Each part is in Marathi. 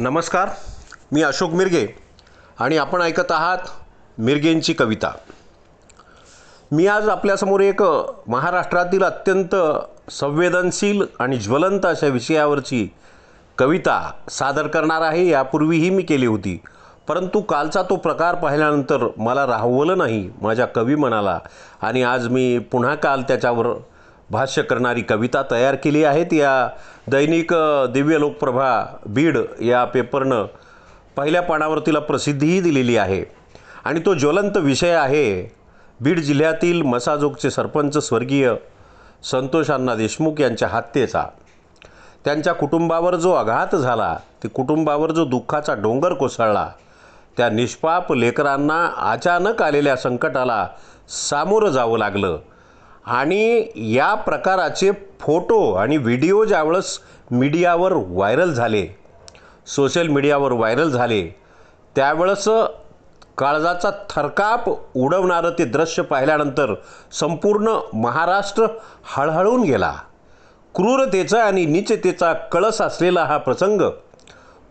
नमस्कार मी अशोक मिरगे आणि आपण ऐकत आहात मिरगेंची कविता. मी आज आपल्यासमोर एक महाराष्ट्रातील अत्यंत संवेदनशील आणि ज्वलंत अशा विषयावरची कविता सादर करणार आहे. यापूर्वीही मी केली होती. परंतु कालचा तो प्रकार पाहिल्यानंतर मला राहवलं नाही. माझ्या कवी मनाला. आणि आज मी पुन्हा काल त्याच्यावर भाष्य करणारी कविता तयार केली आहेत. या दैनिक दिव्य लोकप्रभा बीड या पेपरनं पहिल्या पानावर तिला प्रसिद्धीही दिलेली आहे. आणि तो ज्वलंत विषय आहे. बीड जिल्ह्यातील मसाजोगचे सरपंच स्वर्गीय संतोषांना देशमुख यांच्या हत्येचा. त्यांच्या कुटुंबावर जो आघात झाला ते कुटुंबावर जो दुःखाचा डोंगर कोसळला त्या निष्पाप लेकरांना अचानक आलेल्या संकटाला सामोरं जावं लागलं. आणि या प्रकाराचे फोटो आणि व्हिडिओ ज्यावेळेस मीडियावर व्हायरल झाले सोशल मीडियावर व्हायरल झाले त्यावेळेस काळजाचा थरकाप उडवणारं ते दृश्य पाहिल्यानंतर संपूर्ण महाराष्ट्र हळहळून गेला. क्रूरतेचा आणि नीचतेचा कळस असलेला हा प्रसंग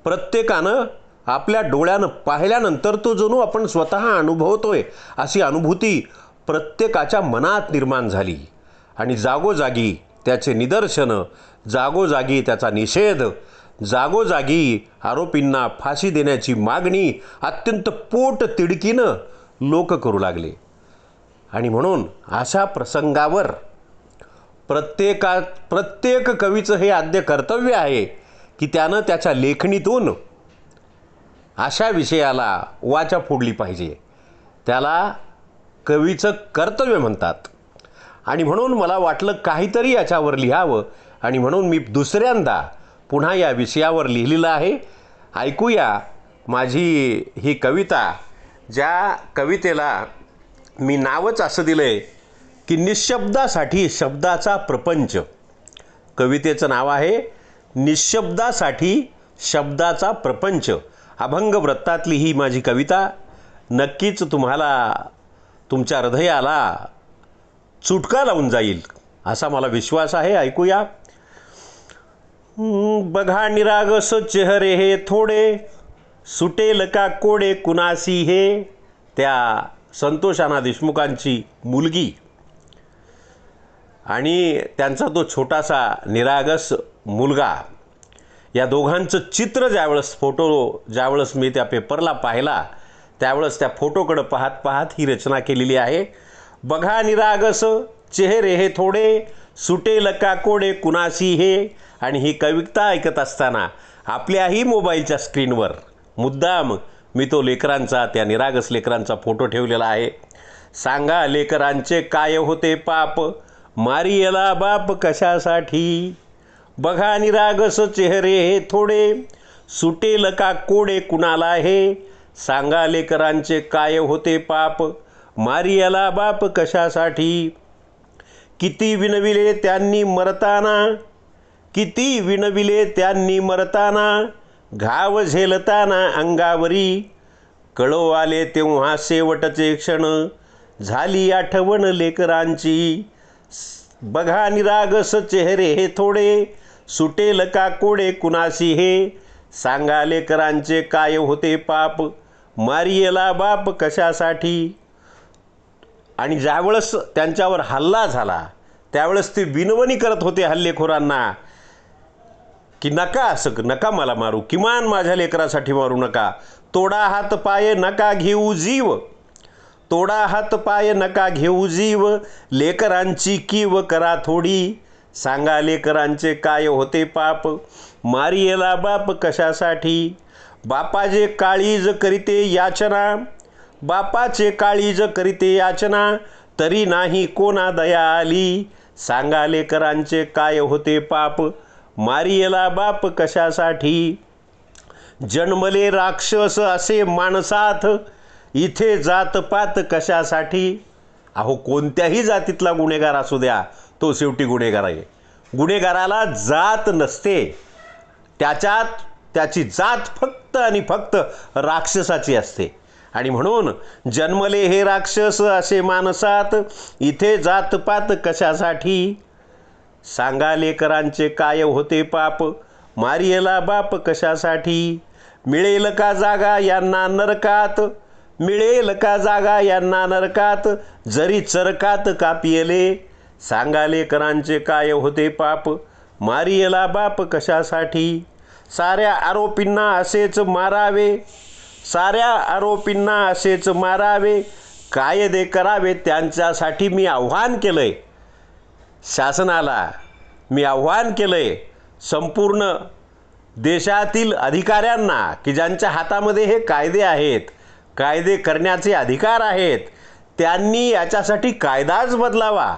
प्रत्येकानं आपल्या डोळ्यानं पाहिल्यानंतर तो जणू आपण स्वतः अनुभवतोय अशी अनुभूती प्रत्येकाच्या मनात निर्माण झाली. आणि जागोजागी त्याचे निदर्शनं जागोजागी त्याचा निषेध जागोजागी आरोपींना फाशी देण्याची मागणी अत्यंत पोट तिडकीनं लोक करू लागले. आणि म्हणून अशा प्रसंगावर प्रत्येका प्रत्येक कवीचं हे आद्य कर्तव्य आहे की त्यानं त्याच्या लेखणीतून अशा विषयाला वाचा फोडली पाहिजे. त्याला कवीचं कर्तव्य म्हणतात. आणि म्हणून मला वाटलं काहीतरी याच्यावर लिहावं. आणि म्हणून मी दुसऱ्यांदा पुन्हा या विषयावर लिहिलेलं आहे. ऐकूया माझी ही कविता ज्या कवितेला मी नावच असं दिलं आहे की निशब्दासाठी शब्दाचा प्रपंच. कवितेचं नाव आहे निशब्दासाठी शब्दाचा प्रपंच. अभंग वृत्तातली ही माझी कविता. नक्कीच तुम्हाला तुमच्या हृदयाला चुटका लावून जाईल असा मला विश्वास आहे. ऐकूया. बघा निरागस चेहरे हे थोडे. सुटेल का कोडे कुणासी हे? त्या संतोषाना देशमुखांची मुलगी. आणि त्यांचा तो छोटासा निरागस मुलगा. या दोघांचं चित्र ज्यावेळेस फोटो ज्यावेळेस मी त्या पेपरला पाहिला त्यावेळेस त्या फोटोकडं पाहत पाहत ही रचना केलेली आहे. बघा निरागस चेहरे हे थोडे सुटेल काकोडे कुणाशी हे? आणि ही कविता ऐकत असताना आपल्याही मोबाईलच्या स्क्रीनवर. मुद्दाम मी तो लेकरांचा त्या निरागस लेकरांचा फोटो ठेवलेला आहे. सांगा लेकरांचे काय होते पाप? मारियला बाप कशासाठी? बघा निरागस चेहरे हे थोडे सुटेल का कोडे कुणाला हे? सांगा लेकरांचे काय होते पाप? मारियाला बाप कशासाठी? किती विनविले त्यांनी मरताना? किती विनविले त्यांनी मरताना? घाव झेलताना अंगावरी? कळो आले तेव्हा शेवटचे क्षण. झाली आठवण लेकरांची. बघा निरागस चेहरे हे थोडे. सुटेल का कोडे कुणाशी हे? सांगा लेकरांचे काय होते पाप? मारियेला बाप कशासाठी? आणि ज्यावेळेस त्यांच्यावर हल्ला झाला त्यावेळेस ते विनवणी करत होते हल्लेखोरांना की नका असं नका मला मारू किमान माझ्या लेकरासाठी मारू नका. तोडा हात पाय नका घेऊ जीव. तोडा हात पाय नका घेऊ जीव. लेकरांची कीव करा थोडी. सांगा लेकरांचे काय होते पाप? मारियेला बाप कशासाठी? बापाचे काळीज करीते याचना बापाचे काळीज करीते याचना तरी नाही कोणा दया आली सांगा लेकरांचे काय होते पाप मारियला बाप कशासाठी? जन्मले राक्षस असे माणसात इथे जातपात कशासाठी? अहो कोणत्याही जातीतला गुन्हेगार असू द्या तो शेवटी गुन्हेगार आहे. गुन्हेगाराला जात नसते. त्याच्यात त्याची जात फक्त फक्त आणि फक्त राक्षसाची असते. आणि म्हणून जन्मले हे राक्षस असे मानसात इथे जातपात कशासाठी? सांगा लेकरांचे काय होते पाप मारियला बाप कशासाठी? मिळेल का जागा यांना नरकात? मिळेल का जागा यांना नरकात? जरी चरकात कापियले सांगा लेकरांचे काय होते पाप मारियला बाप कशासाठी? साऱ्या आरोपींना असेच मारावे. साऱ्या आरोपींना असेच मारावे. कायदे करावे त्यांच्यासाठी मी आव्हान आहे शासनाला मी आव्हान आहे संपूर्ण देशातील अधिकाऱ्यांना की ज्यांच्या हातामध्ये हे कायदे आहेत कायदे करण्याचे अधिकार आहेत त्यांनी याच्यासाठी कायदाच बदलावा.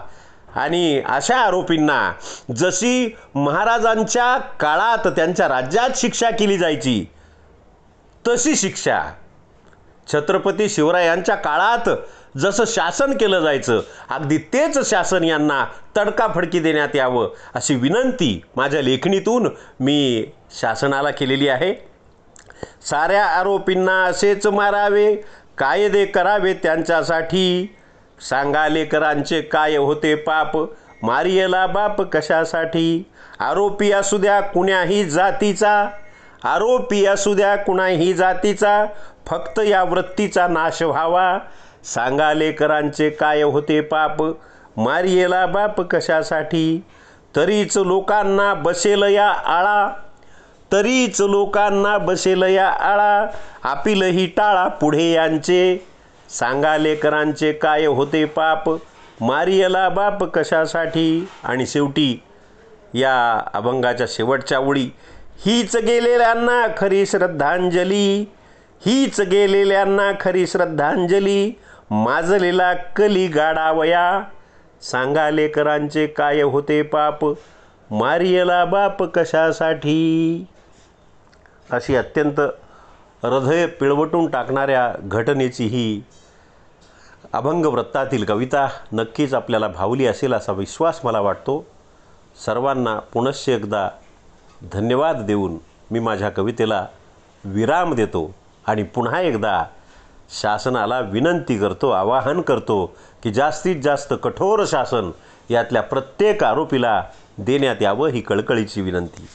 आणि अशा आरोपींना जशी महाराजांच्या काळात त्यांच्या राज्यात शिक्षा केली जायची तशी शिक्षा छत्रपती शिवरायांच्या काळात जसं शासन केलं जायचं अगदी तेच शासन यांना तडकाफडकी देण्यात यावं अशी विनंती माझ्या लेखणीतून मी शासनाला केलेली आहे. साऱ्या आरोपींना असेच मारावे कायदे करावे त्यांच्यासाठी. सांगा लेकरांचे काय होते पाप? मारियला बाप कशासाठी? आरोपी असू द्या कुण्याही जातीचा. आरोपी असू द्या कुणाही जातीचा. फक्त या वृत्तीचा नाश व्हावा. सांगा लेकरांचे काय होते पाप? मारियला बाप कशासाठी? तरीच लोकांना बसेल या आळा. तरीच लोकांना बसेल या आळा. आपिलही टाळा पुढे यांचे. सांगा लेकरांचे काय होते पाप? मारियला बाप कशासाठी? आणि शेवटी या अभंगाच्या शेवटच्या ओळी हीच गेलेल्यांना खरी श्रद्धांजली हीच गेलेल्यांना खरी श्रद्धांजली माजलेला कली गाडावया. सांगा लेकरांचे काय होते पाप? मारियला बाप कशासाठी? अशी अत्यंत हृदय पिळवटून टाकणाऱ्या घटनेची ही अभंग वृत्तातील कविता नक्कीच आपल्याला भावली असेल असा विश्वास मला वाटतो. सर्वांना पुनश्च एकदा धन्यवाद देऊन मी माझ्या कवितेला विराम देतो आणि पुन्हा एकदा शासनाला विनंती करतो आवाहन करतो की जास्तीत जास्त कठोर शासन यातल्या प्रत्येक आरोपीला देण्यात यावं ही कळकळीची विनंती.